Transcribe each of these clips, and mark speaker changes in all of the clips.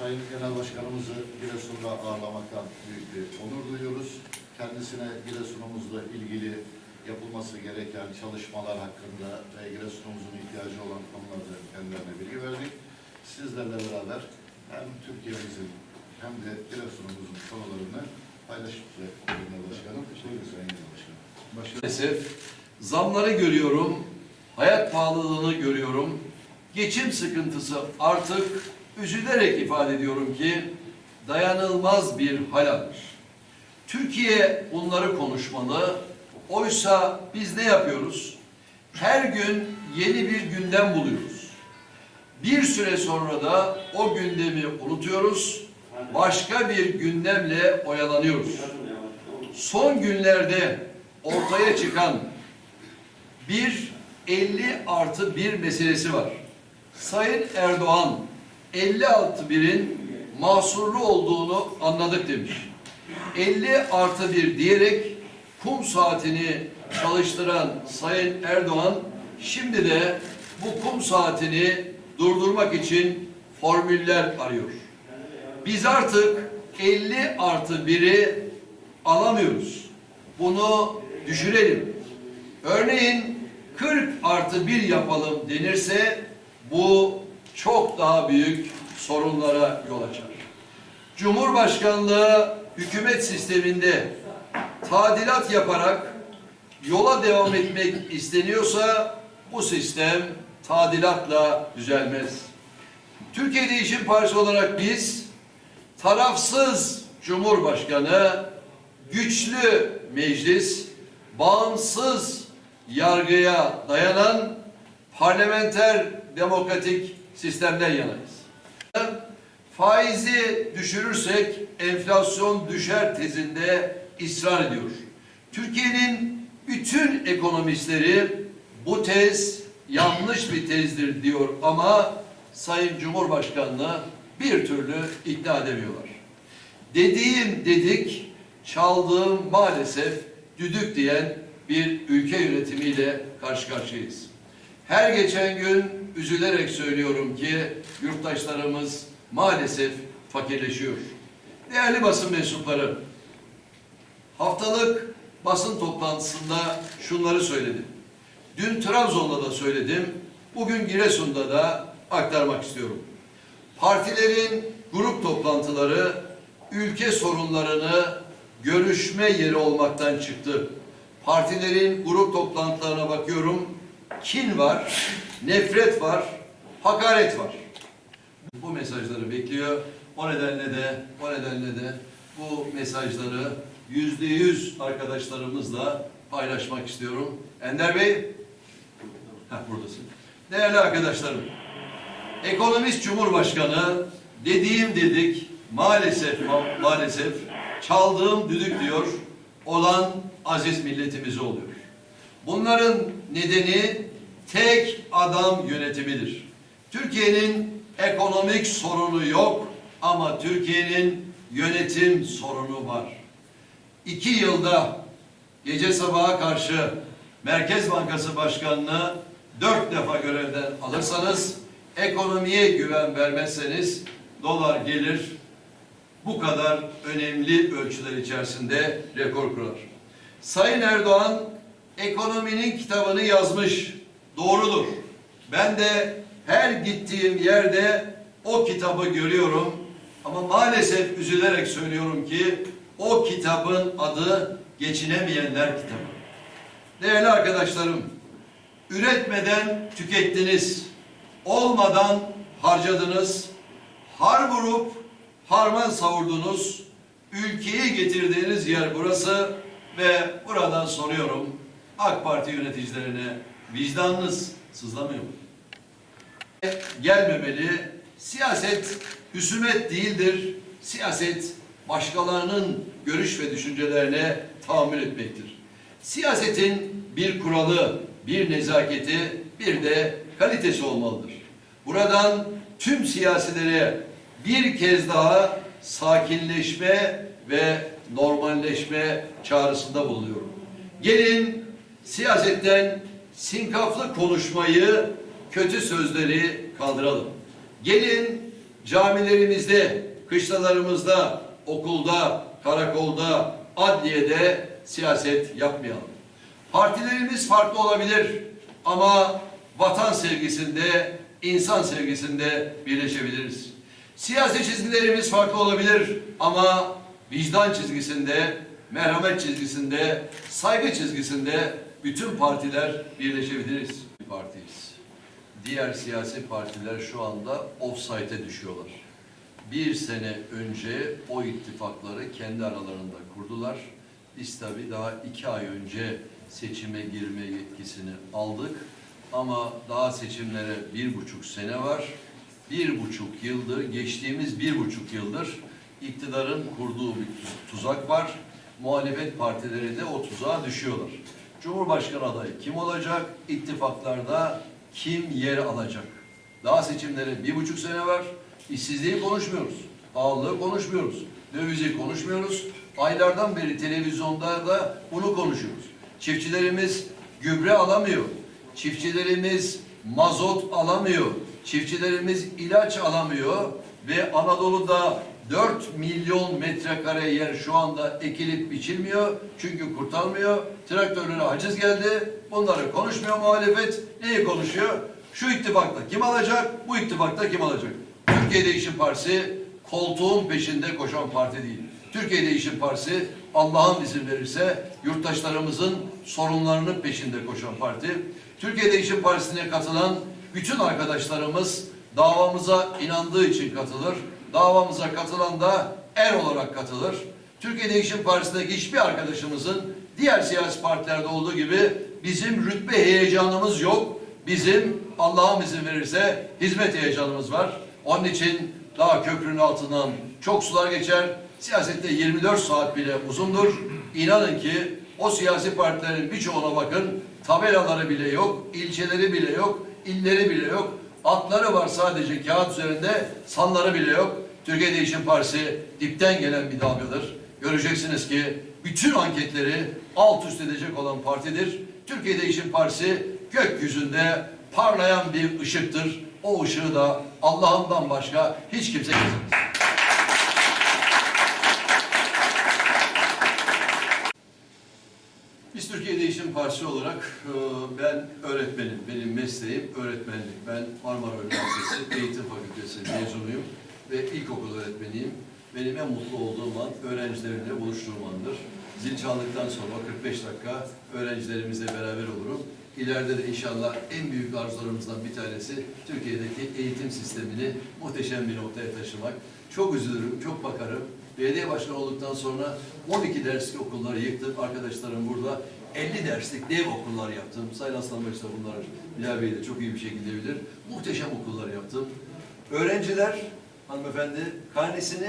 Speaker 1: Sayın Genel Başkanımızı Giresun'da ağırlamaktan büyük bir onur duyuyoruz. Kendisine Giresun'umuzla ilgili yapılması gereken çalışmalar hakkında ve Giresun'umuzun ihtiyacı olan konularda kendilerine bilgi verdik. Sizlerle beraber hem Türkiye'mizin hem de Giresun'umuzun konularını paylaşacak Genel Başkanım. Buyurun Sayın Genel Başkanım.
Speaker 2: Maalesef zamları görüyorum, hayat pahalılığını görüyorum, geçim sıkıntısı artık üzülerek ifade ediyorum ki dayanılmaz bir hal alır. Türkiye bunları konuşmalı. Oysa biz ne yapıyoruz? Her gün yeni bir gündem buluyoruz. Bir süre sonra da o gündemi unutuyoruz. Başka bir gündemle oyalanıyoruz son günlerde ortaya çıkan bir 50 artı 1 meselesi var. Sayın Erdoğan 50 artı 1'in mahsurlu olduğunu anladık demiş. 50 artı 1 diyerek kum saatini çalıştıran Sayın Erdoğan şimdi de bu kum saatini durdurmak için formüller arıyor. Biz artık 50 artı 1'i alamıyoruz. Bunu düşürelim. Örneğin 40 artı 1 yapalım denirse bu çok daha büyük sorunlara yol açar. Cumhurbaşkanlığı hükümet sisteminde tadilat yaparak yola devam etmek isteniyorsa bu sistem tadilatla düzelmez. Türkiye Değişim Partisi olarak biz tarafsız Cumhurbaşkanı, güçlü meclis, bağımsız yargıya dayanan parlamenter demokratik sistemden yanayız. Faizi düşürürsek enflasyon düşer tezinde ısrar ediyor. Türkiye'nin bütün ekonomistleri bu tez yanlış bir tezdir diyor ama Sayın Cumhurbaşkanı'nı bir türlü ikna edemiyorlar. Dediğim dedik, çaldığım maalesef düdük diyen bir ülke yönetimiyle karşı karşıyayız. Her geçen gün üzülerek söylüyorum ki yurttaşlarımız maalesef fakirleşiyor. Değerli basın mensupları, haftalık basın toplantısında şunları söyledim. Dün Trabzon'da da söyledim, bugün Giresun'da da aktarmak istiyorum. Partilerin grup toplantıları ülke sorunlarını görüşme yeri olmaktan çıktı. Partilerin grup toplantılarına bakıyorum. Kin var, nefret var, hakaret var. Bu mesajları bekliyor. O nedenle de, o nedenle de bu mesajları yüzde yüz arkadaşlarımızla paylaşmak istiyorum. Ender Bey, Heh, buradasın. Değerli arkadaşlarım, Ekonomist Cumhurbaşkanı dediğim dedik maalesef ma- maalesef çaldığım düdük diyor olan aziz milletimize oluyor. Bunların nedeni tek adam yönetimidir. Türkiye'nin ekonomik sorunu yok ama Türkiye'nin yönetim sorunu var. İki yılda gece sabaha karşı Merkez Bankası Başkanı'nı dört defa görevden alırsanız, ekonomiye güven vermezseniz dolar gelir bu kadar önemli ölçüler içerisinde rekor kurar. Sayın Erdoğan ekonominin kitabını yazmış. Doğrudur. Ben de her gittiğim yerde o kitabı görüyorum. Ama maalesef üzülerek söylüyorum ki o kitabın adı geçinemeyenler kitabı. Değerli arkadaşlarım, üretmeden tükettiniz, olmadan harcadınız, har vurup harman savurdunuz, ülkeyi getirdiğiniz yer burası ve buradan soruyorum AK Parti yöneticilerine vicdanınız sızlamıyor mu? Gelmemeli, siyaset hüsümet değildir, siyaset başkalarının görüş ve düşüncelerine tahammül etmektir. Siyasetin bir kuralı, bir nezaketi, bir de kalitesi olmalıdır. Buradan tüm siyasilere bir kez daha sakinleşme ve normalleşme çağrısında bulunuyorum. Gelin siyasetten sinkaflı konuşmayı, kötü sözleri kaldıralım. Gelin Camilerimizde, kışlalarımızda, okulda, karakolda, adliyede siyaset yapmayalım. Partilerimiz farklı olabilir ama vatan sevgisinde, insan sevgisinde birleşebiliriz. Siyasi çizgilerimiz farklı olabilir ama vicdan çizgisinde, merhamet çizgisinde, saygı çizgisinde bütün partiler birleşebiliriz. Partiyiz. Diğer siyasi partiler şu anda offside'e düşüyorlar. Bir sene önce o ittifakları kendi aralarında kurdular. Biz tabii daha iki ay önce seçime girme yetkisini aldık. Ama daha seçimlere bir buçuk sene var. Bir buçuk yıldır, geçtiğimiz bir buçuk yıldır iktidarın kurduğu bir tuzak var. Muhalefet partileri de o tuzağa düşüyorlar. Cumhurbaşkanı adayı kim olacak? İttifaklarda kim yer alacak? Daha seçimlere bir buçuk sene var. İşsizliği konuşmuyoruz. Pahalılığı konuşmuyoruz. Dövizi konuşmuyoruz. Aylardan beri televizyonda da bunu konuşuyoruz. Çiftçilerimiz gübre alamıyor. Çiftçilerimiz mazot alamıyor. Çiftçilerimiz ilaç alamıyor ve Anadolu'da 4 milyon metrekare yer şu anda ekilip biçilmiyor. Çünkü kurtarmıyor. Traktörlere haciz geldi. Bunları konuşmuyor muhalefet. Neyi konuşuyor? Şu ittifakta kim alacak? Bu ittifakta kim alacak? Türkiye Değişim Partisi koltuğun peşinde koşan parti değil. Türkiye Değişim Partisi Allah'ın izin verirse yurttaşlarımızın sorunlarının peşinde koşan parti. Türkiye Değişim Partisi'ne katılan bütün arkadaşlarımız davamıza inandığı için katılır. Davamıza katılan da er olarak katılır. Türkiye Değişim Partisi'ndeki hiçbir arkadaşımızın diğer siyasi partilerde olduğu gibi bizim rütbe heyecanımız yok. Bizim Allah'ım izin verirse hizmet heyecanımız var. Onun için daha köprünün altından çok sular geçer. Siyasette 24 saat bile uzundur. İnanın ki o siyasi partilerin birçoğuna bakın tabelaları bile yok, ilçeleri bile yok, illeri bile yok. Atları var sadece kağıt üzerinde, sanları bile yok. Türkiye Değişim Partisi dipten gelen bir dalgadır. Göreceksiniz ki bütün anketleri alt üst edecek olan partidir. Türkiye Değişim Partisi gökyüzünde parlayan bir ışıktır. O ışığı da Allah'ından başka hiç kimse kesemez. Biz Türkiye Değişim Partisi olarak e, ben öğretmenim, benim mesleğim öğretmenlik. Ben Marmara Üniversitesi Eğitim Fakültesi mezunuyum ve ilkokul öğretmeniyim. Benim en mutlu olduğum an öğrencilerimle buluştuğum andır. Zil çaldıktan sonra 45 dakika öğrencilerimizle beraber olurum. İleride de inşallah en büyük arzularımızdan bir tanesi Türkiye'deki eğitim sistemini muhteşem bir noktaya taşımak. Çok üzülürüm, çok bakarım. Belediye başkanı olduktan sonra 12 derslik okulları yıktım. Arkadaşlarım burada 50 derslik dev okullar yaptım. Sayın Aslan Bey bunları Bilal Bey de çok iyi bir şekilde bilir. Muhteşem okullar yaptım. Öğrenciler, hanımefendi, karnesini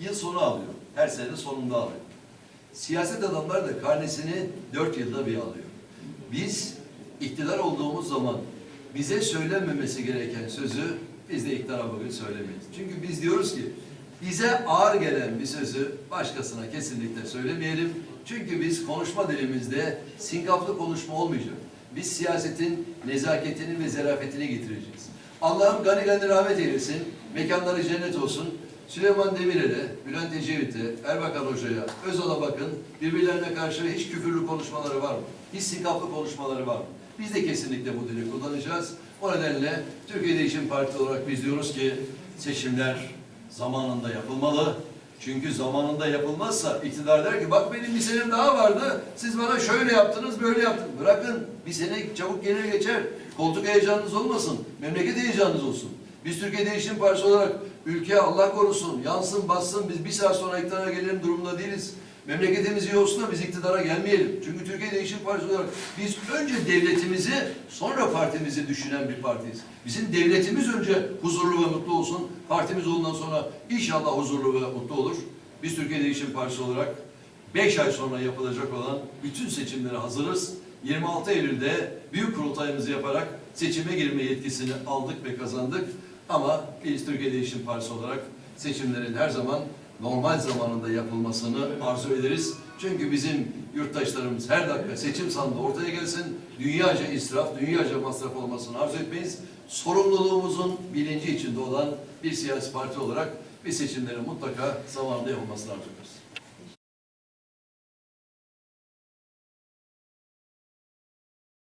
Speaker 2: yıl sonu alıyor. Her sene sonunda alıyor. Siyaset adamlar da karnesini dört yılda bir alıyor. Biz iktidar olduğumuz zaman bize söylenmemesi gereken sözü biz de iktidara bugün söylemeyiz. Çünkü biz diyoruz ki bize ağır gelen bir sözü başkasına kesinlikle söylemeyelim. Çünkü biz konuşma dilimizde sinkaflı konuşma olmayacak. Biz siyasetin nezaketini ve zarafetini getireceğiz. Allah'ım gani gani rahmet eylesin, mekanları cennet olsun. Süleyman Demirel'e, Bülent Ecevit'e, Erbakan Hoca'ya, Özal'a bakın birbirlerine karşı hiç küfürlü konuşmaları var mı? Hiç sinkaflı konuşmaları var mı? Biz de kesinlikle bu dili kullanacağız. O nedenle Türkiye Değişim Partisi olarak biz diyoruz ki seçimler zamanında yapılmalı. Çünkü zamanında yapılmazsa iktidar der ki bak benim bir senem daha vardı. Siz bana şöyle yaptınız böyle yaptınız. Bırakın bir sene çabuk gelir geçer. Koltuk heyecanınız olmasın. Memleket heyecanınız olsun. Biz Türkiye Değişim Partisi olarak ülke Allah korusun, yansın, bassın, biz bir saat sonra iktidara gelelim durumunda değiliz. Memleketimiz iyi olsun da biz iktidara gelmeyelim. Çünkü Türkiye Değişim Partisi olarak biz önce devletimizi, sonra partimizi düşünen bir partiyiz. Bizim devletimiz önce huzurlu ve mutlu olsun. Partimiz ondan sonra inşallah huzurlu ve mutlu olur. Biz Türkiye Değişim Partisi olarak 5 ay sonra yapılacak olan bütün seçimlere hazırız. 26 Eylül'de büyük kurultayımızı yaparak seçime girme yetkisini aldık ve kazandık. Ama biz Türkiye Değişim Partisi olarak seçimlerin her zaman normal zamanında yapılmasını arzu ederiz. Çünkü bizim yurttaşlarımız her dakika seçim sandığı ortaya gelsin, dünyaca israf, dünyaca masraf olmasını arzu etmeyiz. Sorumluluğumuzun bilinci içinde olan bir siyasi parti olarak bir seçimlerin mutlaka zamanında yapılmasını arzu ediyoruz.